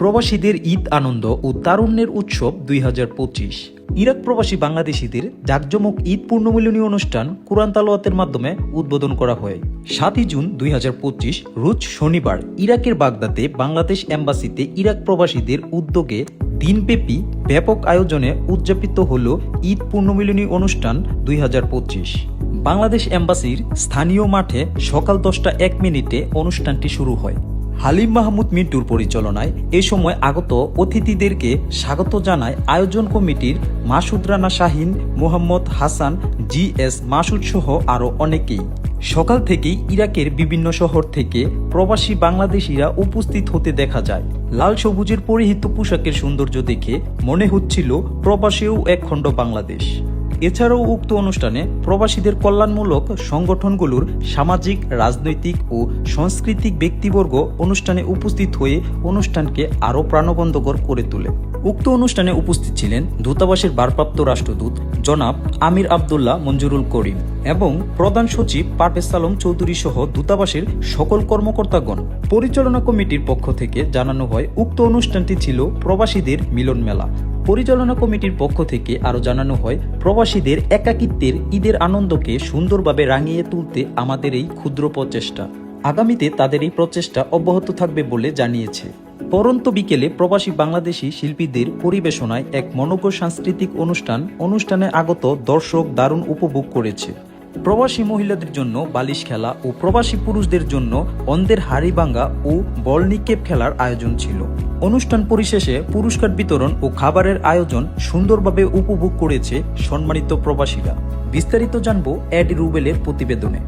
প্রবাসীদের ঈদ আনন্দ ও তারুণ্যের উৎসব দুই হাজার পঁচিশ। ইরাক প্রবাসী বাংলাদেশিদের জাকজমক ঈদ পূর্ণমিলনী অনুষ্ঠান কুরআন তালোয়াতের মাধ্যমে উদ্বোধন করা হয়। সাতই জুন দুই রোজ শনিবার, ইরাকের বাগদাদে বাংলাদেশ এম্বাসিতে ইরাক প্রবাসীদের উদ্যোগে দিনব্যাপী ব্যাপক আয়োজনে উদযাপিত হল ঈদ পূর্ণমিলনী অনুষ্ঠান দুই হাজার পঁচিশ। বাংলাদেশ এম্বাসির স্থানীয় মাঠে সকাল দশটা এক মিনিটে অনুষ্ঠানটি শুরু হয়। হালিম মাহমুদ মিন্টুর পরিচালনায় এ সময় আগত অতিথিদেরকে স্বাগত জানায় আয়োজন কমিটির মাসুদ রানা শাহিন, মোহাম্মদ হাসান, জি এস মাসুদ সহ আরও অনেকেই। সকাল থেকেই ইরাকের বিভিন্ন শহর থেকে প্রবাসী বাংলাদেশিরা উপস্থিত হতে দেখা যায়। লাল সবুজের পরিহিত পোশাকের সৌন্দর্য দেখে মনে হচ্ছিল প্রবাসীও একখণ্ড বাংলাদেশ। এছাড়াও উক্ত অনুষ্ঠানে প্রবাসীদের কল্যাণমূলক সংগঠনগুলোর সামাজিক, রাজনৈতিক ও সাংস্কৃতিক ব্যক্তিবর্গ অনুষ্ঠানে উপস্থিত হয়ে অনুষ্ঠানকে আরও প্রাণবন্ধকর করে তোলে। উক্ত অনুষ্ঠানে উপস্থিত ছিলেন দূতাবাসের ভারপ্রাপ্ত রাষ্ট্রদূত জনাব আমির আবদুল্লাহ মঞ্জুরুল করিম এবং প্রধান সচিব পারভেজ সালম চৌধুরী সহ দূতাবাসের সকল কর্মকর্তাগণ। পরিচালনা কমিটির পক্ষ থেকে জানানো হয়, উক্ত অনুষ্ঠানটি ছিল প্রবাসীদের মিলন মেলা পরিচালনা কমিটির পক্ষ থেকে আরও জানানো হয়, প্রবাসীদের একাকিত্বের ঈদের আনন্দকে সুন্দরভাবে রাঙিয়ে তুলতে আমাদের এই ক্ষুদ্র প্রচেষ্টা। আগামীতে তাদের এই প্রচেষ্টা অব্যাহত থাকবে বলে জানিয়েছে। পরন্ত বিকেলে প্রবাসী বাংলাদেশি শিল্পীদের পরিবেশনায় এক মনোজ্ঞ সাংস্কৃতিক অনুষ্ঠান অনুষ্ঠানে আগত দর্শক দারুণ উপভোগ করেছে। প্রবাসী মহিলাদের জন্য বালিশ খেলা ও প্রবাসী পুরুষদের জন্য অন্ধের হাড়ি ভাঙ্গা ও বল নিক্ষেপ খেলার আয়োজন ছিল। অনুষ্ঠান পরিশেষে পুরস্কার বিতরণ ও খাবারের আয়োজন সুন্দরভাবে উপভোগ করেছে সম্মানিত প্রবাসীরা। বিস্তারিত জানব অ্যাড রুবেলের প্রতিবেদনে।